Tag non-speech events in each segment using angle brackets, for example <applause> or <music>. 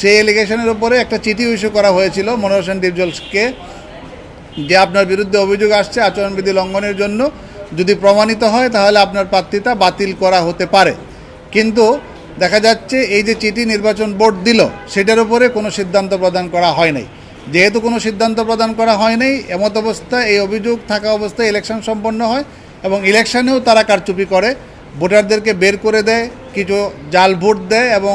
সেই এলিগেশনের উপরে একটা চিঠি ইস্যু করা হয়েছিল মনোহর হোসেন ডিপজলকে যে আপনার বিরুদ্ধে অভিযোগ আসছে আচরণবিধি লঙ্ঘনের জন্য। যদি প্রমাণিত হয়, তাহলে আপনার প্রার্থিতা বাতিল করা হতে পারে। কিন্তু দেখা যাচ্ছে, এই যে চিঠি নির্বাচন বোর্ড দিল, সেটার উপরে কোনো সিদ্ধান্ত প্রদান করা হয় নাই। যেহেতু কোনো সিদ্ধান্ত প্রদান করা হয় নাই, এমত অবস্থায় এই অভিযোগ থাকা অবস্থায় ইলেকশন সম্পন্ন হয় এবং ইলেকশনেও তারা কারচুপি করে। ভোটারদেরকে বের করে দেয় কিছু জাল ভোট দেয় এবং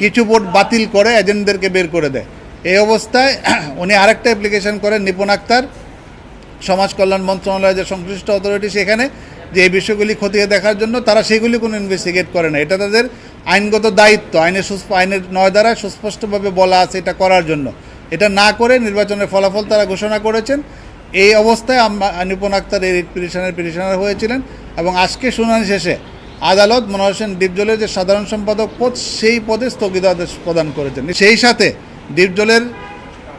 কিছু ভোট বাতিল করে এজেন্টদেরকে বের করে দেয়। এই অবস্থায় <clears throat> উনি আরেকটা অ্যাপ্লিকেশন করেন নিপুণ আক্তার। সমাজ কল্যাণ মন্ত্রণালয়ের যে সংশ্লিষ্ট অথরিটি সেখানে যে এই বিষয়গুলি খতিয়ে দেখার জন্য তারা সেগুলি কোনো ইনভেস্টিগেট করে না। এটা তাদের আইনগত দায়িত্ব আইনের আইনের নয় দ্বারা সুস্পষ্টভাবে বলা আছে এটা করার জন্য। এটা না করে নির্বাচনের ফলাফল তারা ঘোষণা করেছেন। এই অবস্থায় আমরা নিপুণ আক্তার এই পিটিশনের পিটিশনার হয়েছিলেন। এবং আজকে শুনানি শেষে আদালত মনোহর হোসেন ডিপজলের যে সাধারণ সম্পাদক পদ, সেই পদে স্থগিতাদেশ প্রদান করেছেন। সেই সাথে ডিপজলের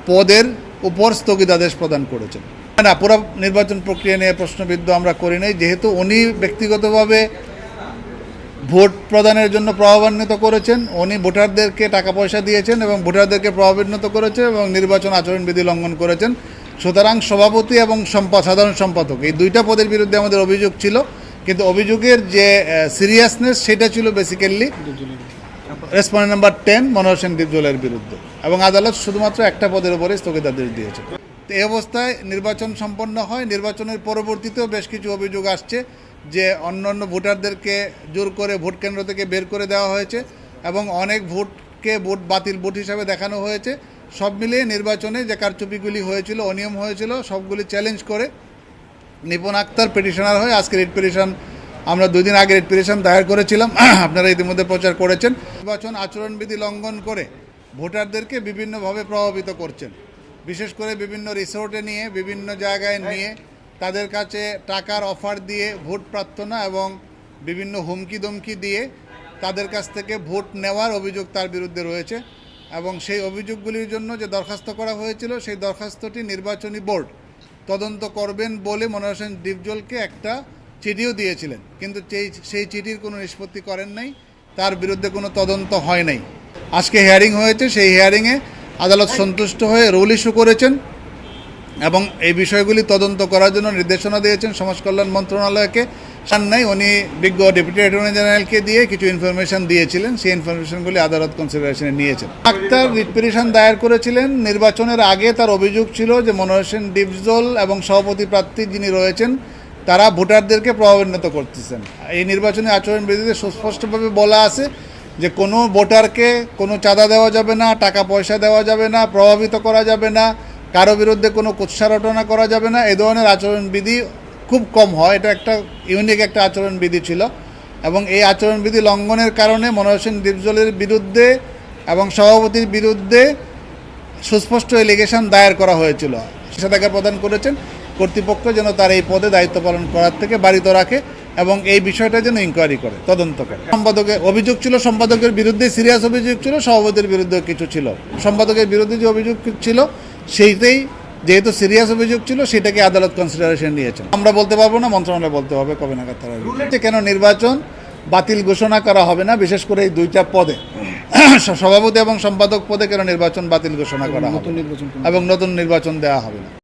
পদের উপর স্থগিতাদেশ প্রদান করেছেন। না, পুরো নির্বাচন প্রক্রিয়া নিয়ে প্রশ্নবিদ্ধ আমরা করি নাই, যেহেতু উনি ব্যক্তিগতভাবে ভোট প্রদানের জন্য প্রভাবান্বিত করেছেন, উনি ভোটারদেরকে টাকা পয়সা দিয়েছেন এবং ভোটারদেরকে প্রভাবান্বিত করেছেন এবং নির্বাচন আচরণবিধি লঙ্ঘন করেছেন। সুতরাং সভাপতি এবং সম্পদ সাধারণ সম্পাদক, এই দুইটা পদের বিরুদ্ধে আমাদের অভিযোগ ছিল। কিন্তু অভিযোগের যে সিরিয়াসনেস সেটা ছিল basically respondent number ten Manohar Sen দীপজলের বিরুদ্ধে। এবং আদালত শুধুমাত্র একটা পদের উপরে স্থগিতাদেশ দিয়েছে। তো এই অবস্থায় নির্বাচন সম্পন্ন হয়, নির্বাচনের পরবর্তীতেও বেশ কিছু অভিযোগ আসছে যে অন্য অন্য ভোটারদেরকে জোর করে ভোট কেন্দ্র থেকে বের করে দেওয়া হয়েছে এবং অনেক ভোটকে ভোট বাতিল ভোট হিসাবে দেখানো হয়েছে। সব মিলিয়ে নির্বাচনে যে কারচুপিগুলি হয়েছিল, অনিয়ম হয়েছিল, সবগুলি চ্যালেঞ্জ করে নিপুণ আক্তার পিটিশনার হয়ে আজকে রিট পিটিশন আমরা দুদিন আগে রিট পিটিশন দায়ের করেছিলাম। <clears throat> আপনারা ইতিমধ্যে প্রচার করেছেন। নির্বাচন আচরণবিধি লঙ্ঘন করে ভোটারদেরকে বিভিন্নভাবে প্রভাবিত করছেন। বিশেষ করে বিভিন্ন রিসোর্টে নিয়ে, বিভিন্ন জায়গায় নিয়ে তাদের কাছে টাকার অফার দিয়ে ভোট প্রার্থনা এবং বিভিন্ন হুমকি দমকি দিয়ে তাদের কাছ থেকে ভোট নেওয়ার অভিযোগ তার বিরুদ্ধে রয়েছে এবং সেই অভিযোগগুলির জন্য যে দরখাস্ত করা হয়েছিল, সেই দরখাস্তটি নির্বাচনী বোর্ড তদন্ত করবেন বলে মনোহর হোসেন ডিপজলকে একটা চিঠিও দিয়েছিলেন। কিন্তু সেই চিঠির কোনো নিষ্পত্তি করেন নাই। তার বিরুদ্ধে কোনো তদন্ত হয় নাই। আজকে হিয়ারিং হয়েছে, সেই হিয়ারিংয়ে আদালত সন্তুষ্ট হয়ে রুল ইস্যু করেছেন এবং এই বিষয়গুলি তদন্ত করার জন্য নির্দেশনা দিয়েছেন সমাজ কল্যাণ মন্ত্রণালয়কে। সান নাই। উনি বিজ্ঞ ডেপুটি অ্যাটর্নি জেনারেলকে দিয়ে কিছু ইনফরমেশন দিয়েছিলেন। সেই ইনফরমেশনগুলি আদালত কনসিডারেশনে নিয়েছেন। আক্তার রিপিটিশন দায়ের করেছিলেন। নির্বাচনের আগে তার অভিযোগ ছিল যে মনোহর হোসেন ডিপজল এবং সভাপতি প্রার্থী যিনি রয়েছেন, তারা ভোটারদেরকে প্রভাবান্বিত করতেছেন। এই নির্বাচনী আচরণ বিধিতে সুস্পষ্টভাবে বলা আছে যে কোনো ভোটারকে কোনো চাঁদা দেওয়া যাবে না টাকা পয়সা দেওয়া যাবে না, প্রভাবিত করা যাবে না, কারও বিরুদ্ধে কোনো কুৎসারটনা করা যাবে না। এ ধরনের আচরণবিধি খুব কম হয়। এটা একটা ইউনিক একটা আচরণবিধি ছিল। এবং এই আচরণবিধি লঙ্ঘনের কারণে মনোহর হোসেন ডিপজলের বিরুদ্ধে এবং সভাপতির বিরুদ্ধে সুস্পষ্ট এলিগেশন দায়ের করা হয়েছিল। নিষেধাজ্ঞা প্রদান করেছেন। কর্তৃপক্ষ যেন তার এই পদে দায়িত্ব পালন করার থেকে বাড়িতে রাখে এবং এই বিষয়টা যেন ইনকোয়ারি করে, তদন্ত করে। সম্পাদকের অভিযোগ ছিল, সম্পাদকের বিরুদ্ধে সিরিয়াস অভিযোগ ছিল, সভাপতির বিরুদ্ধে কিছু ছিল। সম্পাদকের বিরুদ্ধে যে অভিযোগ ছিল সেইটাই যেহেতু সিরিয়াস অভিযোগ ছিল সেটাকে আদালত কনসিডারেশন নিয়েছেন। আমরা বলতে পারব না মন্ত্রণালয় বলতে হবে কবে নাগাদ তারা কেন নির্বাচন বাতিল ঘোষণা করা হবে না? বিশেষ করে এই দুইটা পদে। সভাপতি এবং সম্পাদক পদে কেন নির্বাচন বাতিল ঘোষণা করা হবে নতুন নির্বাচন এবং নতুন নির্বাচন দেওয়া হবে না।